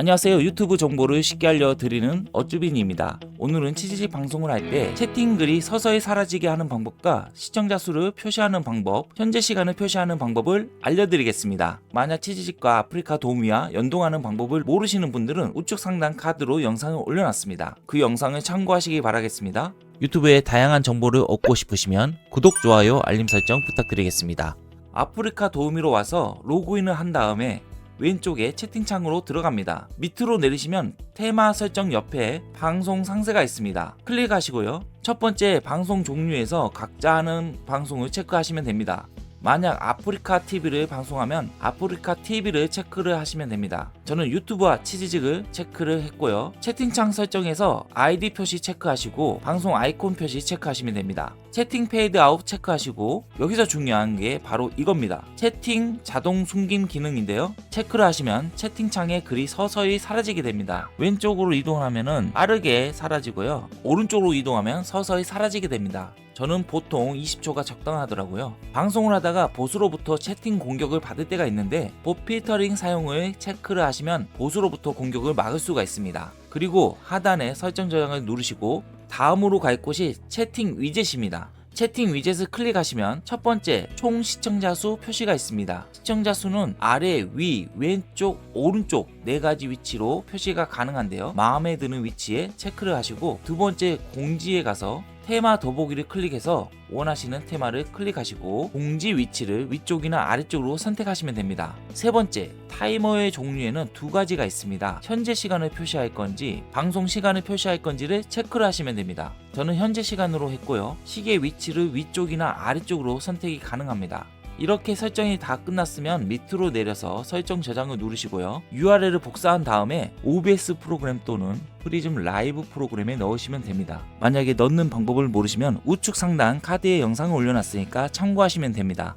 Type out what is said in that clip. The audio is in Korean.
안녕하세요. 유튜브 정보를 쉽게 알려드리는 어쭈빈입니다. 오늘은 치즈집 방송을 할 때 채팅글이 서서히 사라지게 하는 방법과 시청자 수를 표시하는 방법, 현재 시간을 표시하는 방법을 알려드리겠습니다. 만약 치즈집과 아프리카 도우미와 연동하는 방법을 모르시는 분들은 우측 상단 카드로 영상을 올려놨습니다. 그 영상을 참고하시기 바라겠습니다. 유튜브에 다양한 정보를 얻고 싶으시면 구독, 좋아요, 알림 설정 부탁드리겠습니다. 아프리카 도우미로 와서 로그인을 한 다음에 왼쪽에 채팅창으로 들어갑니다. 밑으로 내리시면 테마 설정 옆에 방송 상세가 있습니다. 클릭하시고요. 첫 번째 방송 종류에서 각자 하는 방송을 체크하시면 됩니다. 만약 아프리카 TV를 방송하면 아프리카 TV를 체크를 하시면 됩니다. 저는 유튜브와 치즈직을 체크를 했고요. 채팅창 설정에서 아이디 표시 체크하시고 방송 아이콘 표시 체크하시면 됩니다. 채팅 페이드 아웃 체크하시고 여기서 중요한 게 바로 이겁니다. 채팅 자동 숨김 기능인데요. 체크를 하시면 채팅창에 글이 서서히 사라지게 됩니다. 왼쪽으로 이동하면은 빠르게 사라지고요. 오른쪽으로 이동하면 서서히 사라지게 됩니다. 저는 보통 20초가 적당하더라고요. 방송을 하다가 보수로부터 채팅 공격을 받을 때가 있는데 봇 필터링 사용을 체크를 하시면 보수로부터 공격을 막을 수가 있습니다. 그리고 하단에 설정 저장을 누르시고 다음으로 갈 곳이 채팅 위젯입니다. 채팅 위젯을 클릭하시면 첫 번째 총 시청자 수 표시가 있습니다. 시청자 수는 아래, 위, 왼쪽, 오른쪽 네 가지 위치로 표시가 가능한데요. 마음에 드는 위치에 체크를 하시고 두 번째 공지에 가서 테마 더보기를 클릭해서 원하시는 테마를 클릭하시고 공지 위치를 위쪽이나 아래쪽으로 선택하시면 됩니다. 세 번째, 타이머의 종류에는 두 가지가 있습니다. 현재 시간을 표시할 건지 방송 시간을 표시할 건지를 체크를 하시면 됩니다. 저는 현재 시간으로 했고요. 시계 위치를 위쪽이나 아래쪽으로 선택이 가능합니다. 이렇게 설정이 다 끝났으면 밑으로 내려서 설정 저장을 누르시고요. URL을 복사한 다음에 OBS 프로그램 또는 프리즘 라이브 프로그램에 넣으시면 됩니다. 만약에 넣는 방법을 모르시면 우측 상단 카드에 영상을 올려놨으니까 참고하시면 됩니다.